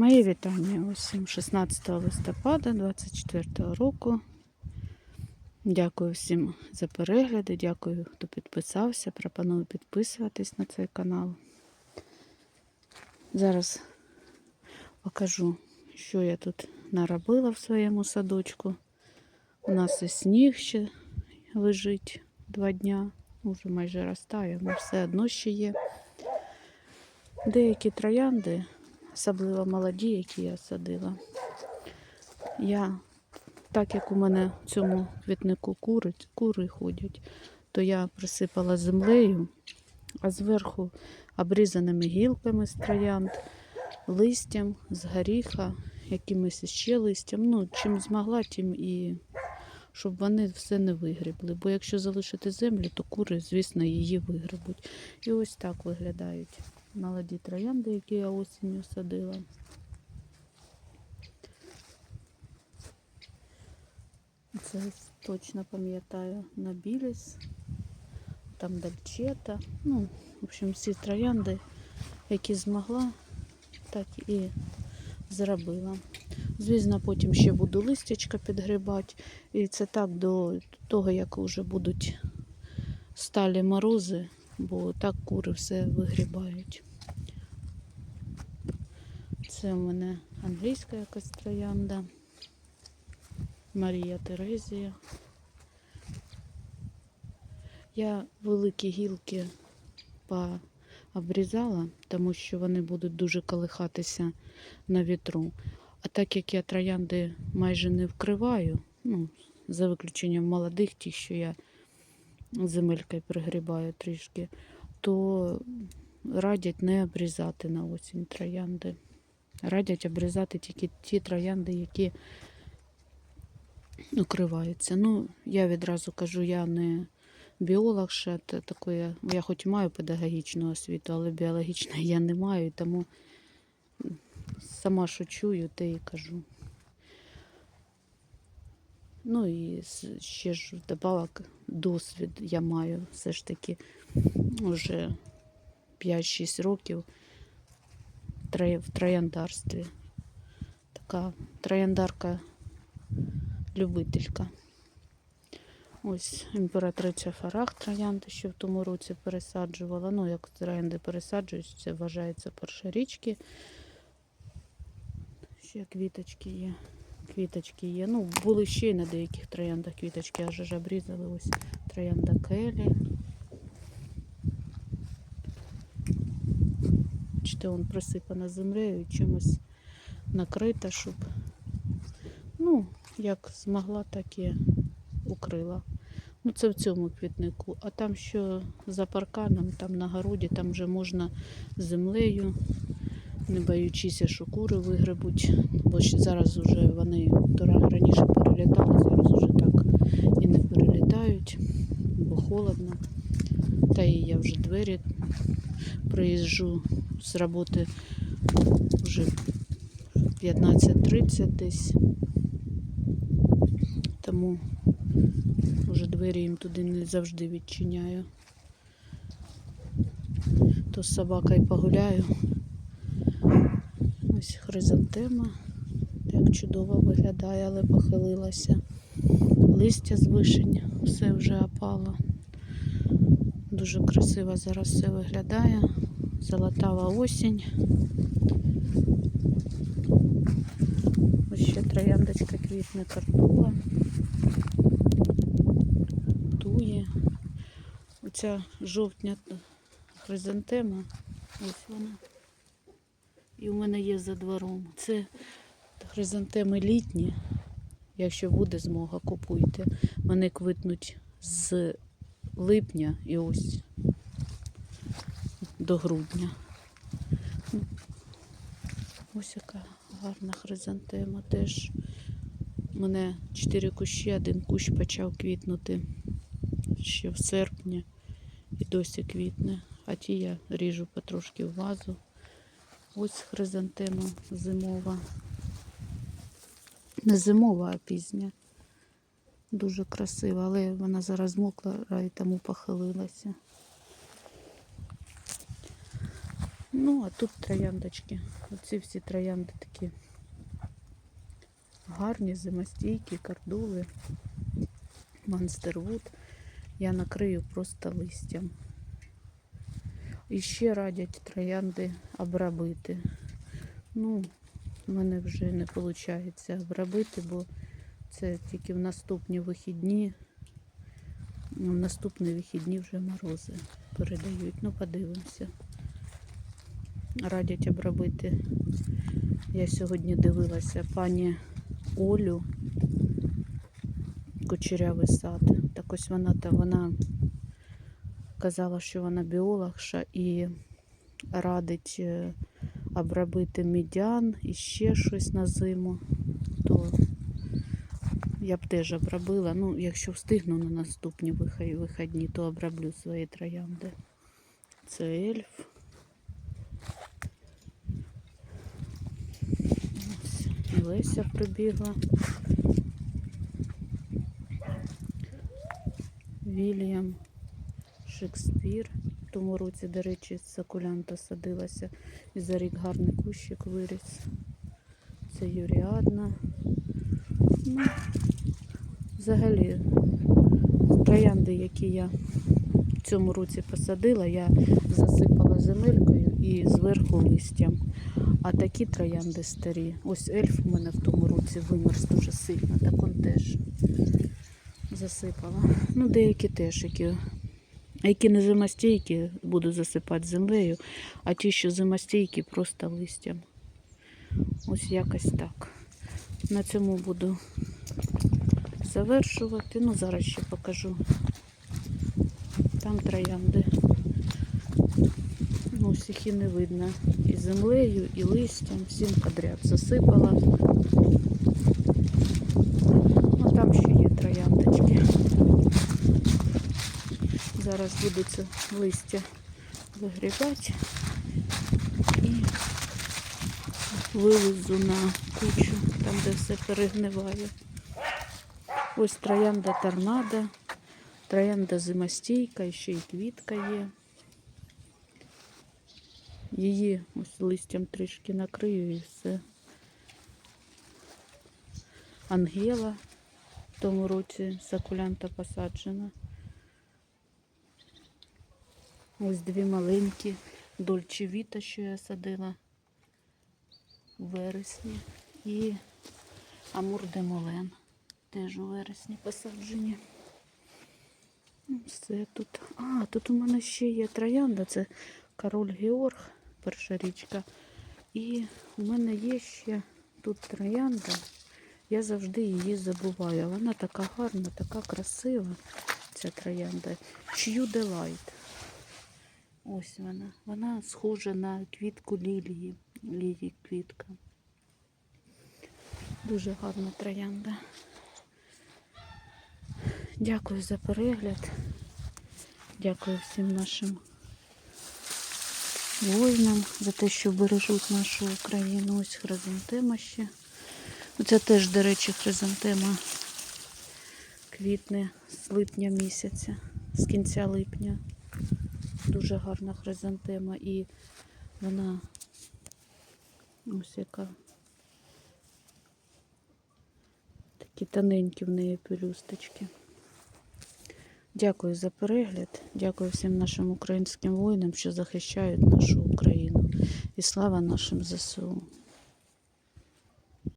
Мої вітання усім 16 листопада 24 року. Дякую всім за перегляди, дякую, хто підписався. Пропоную підписуватись на цей канал. Зараз покажу, що я тут наробила в своєму садочку. У нас і сніг ще лежить два дня, уже майже розтає, але все одно ще є. Деякі троянди особливо молоді, які я садила. Я, так як у мене в цьому квітнику кури, кури ходять, то я присипала землею, а зверху обрізаними гілками з троянд, листям з горіха, якимось ще листям. Ну, чим змогла, тим і щоб вони все не вигрібли. Бо якщо залишити землю, то кури, звісно, її вигребуть. І ось так виглядають молоді троянди, які я осінню садила. Це точно пам'ятаю на біліс, там дальчета. Ну, в общем, всі троянди, які змогла, так і зробила. Звісно, потім ще буду листячка підгрібати. І це так до того, як вже будуть сталі морози, бо так кури все вигрібають. Це у мене англійська якась троянда. Марія Терезія. Я великі гілки пообрізала, тому що вони будуть дуже колихатися на вітру. А так як я троянди майже не вкриваю, ну, за виключенням молодих, ті, що я земелькою пригрібаю трішки, то радять не обрізати на осінь троянди. Радять обрізати тільки ті троянди, які укриваються. Ну, я відразу кажу, я не біолог ще такої, я хоч і маю педагогічну освіту, але біологічної я не маю, тому сама що чую, те і кажу. Ну і ще ж вдобавок досвід я маю все ж таки вже 5-6 років в трояндарстві. Така трояндарка любителька. Ось імператриця Фарах троянди, що в тому році пересаджувала. Ну, як троянди пересаджують, це вважається першорічки. Ще квіточки є. Квіточки є. Ну, були ще й на деяких трояндах квіточки, аж ж обрізали. Ось троянда Келі. Бачите, вон присипана землею, чимось накрита, щоб, ну, як змогла, так і укрила. Ну, це в цьому квітнику. А там, що за парканом, там на городі, там вже можна землею, не боючися, що кури вигребуть. Бо ще зараз вже вони раніше перелітали, зараз вже так і не перелітають, бо холодно. Та і я вже двері приїжджу з роботи вже 15.30 десь. Тому вже двері їм туди не завжди відчиняю. То з собакою погуляю. Хризантема. Як чудово виглядає, але похилилася. Листя з вишень, все вже опало. Дуже красиво зараз все виглядає. Золотава осінь. Ось ще трояндочка квітне картула. Тує. Оця жовтня хризантема. Ось вона. І у мене є за двором. Це хризантеми літні. Якщо буде змога, купуйте. Вони квитнуть з липня і ось до грудня. Ось яка гарна хризантема. Теж у мене чотири кущі, один кущ почав квітнути ще в серпні і досі квітне. А ті я ріжу потрошки в вазу. Ось хризантема зимова. Не зимова, а пізня. Дуже красива, але вона зараз мокла і тому похилилася. Ну, а тут трояндочки. Оці всі троянди такі гарні, зимостійкі, кардули, монстервуд. Я накрию просто листям. І ще радять троянди обробити. Ну, в мене вже не виходить обробити, бо це тільки в наступні вихідні. Ну, В наступні вихідні вже морози передають. Ну, подивимося. Радять обробити. Я сьогодні дивилася пані Олю Кучерявий сад. Так ось вона та вона казала, що вона біологша і радить е, обробити медян і ще щось на зиму. То я б теж обробила. Ну, якщо встигну на наступні вихідні, то оброблю свої троянди. Це ельф. Леся прибігла. Вільям Шекспір. В тому році, до речі, сакулянта садилася. І за рік гарний кущик виріс. Це Юріадна. Ну, взагалі, троянди, які я в цьому році посадила, я засипала земелькою і зверху листям. А такі троянди старі. Ось ельф у мене в тому році вимерз дуже сильно, так он теж засипала. Ну, деякі теж, які, які не зимостійкі, буду засипати землею, а ті, що зимостійкі, просто листям. Ось якось так. На цьому буду завершувати. Ну, зараз ще покажу. Там троянди. Ну, всіх і не видно. І землею, і листям, всім подряд засипала. Ну, там ще є трояндочки. Зараз буду це листя вигрібати і вивезу на кучу, там де все перегниває. Ось троянда торнадо, троянда зимостійка, ще й квітка є. Її ось листям трішки накрию і все. Ангела в тому році сакулянта посаджена. Ось дві маленькі дольче віта, що я садила у вересні. І Амур де Молен теж у вересні посаджені. Ну, Все тут. А, тут у мене ще є троянда, це король Георг, перша річка. І у мене є ще тут троянда. Я завжди її забуваю. Вона така гарна, така красива, ця троянда. Чью Делайт. Ось вона. Вона схожа на квітку лілії. Лілії квітка. Дуже гарна троянда. Дякую за перегляд. Дякую всім нашим воїнам за те, що бережуть нашу Україну. Ось хризантема ще. Це теж, до речі, хризантема квітне з липня місяця, з кінця липня. Дуже гарна хризантема і вона ось яка такі тоненькі в неї пелюсточки. Дякую за перегляд. Дякую всім нашим українським воїнам, що захищають нашу Україну. І слава нашим ЗСУ.